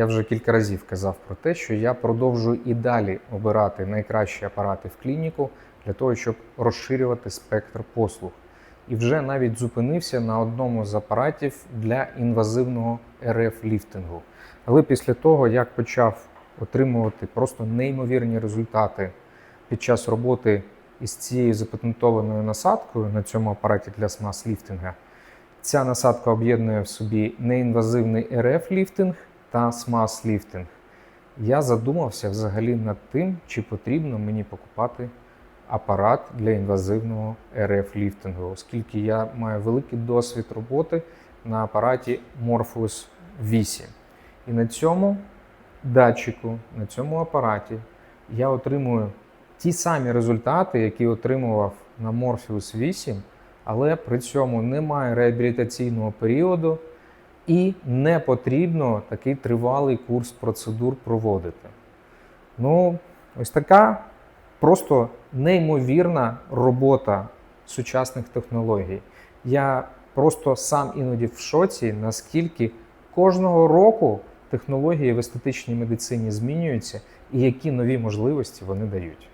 Я вже кілька разів казав про те, що я продовжую і далі обирати найкращі апарати в клініку для того, щоб розширювати спектр послуг. І вже навіть зупинився на одному з апаратів для інвазивного РФ ліфтингу. Але після того, як почав отримувати просто неймовірні результати під час роботи із цією запатентованою насадкою на цьому апараті для смаз-ліфтинга, ця насадка об'єднує в собі неінвазивний РФ ліфтинг та смаз ліфтинг. Я задумався взагалі над тим, чи потрібно мені покупати апарат для інвазивного РФ ліфтингу, оскільки я маю великий досвід роботи на апараті Morpheus 8. І на цьому датчику, на цьому апараті я отримую ті самі результати, які отримував на Morpheus 8, але при цьому немає реабілітаційного періоду і не потрібно такий тривалий курс процедур проводити. Ну, ось така просто неймовірна робота сучасних технологій. Я просто сам іноді в шоці, наскільки кожного року технології в естетичній медицині змінюються і які нові можливості вони дають.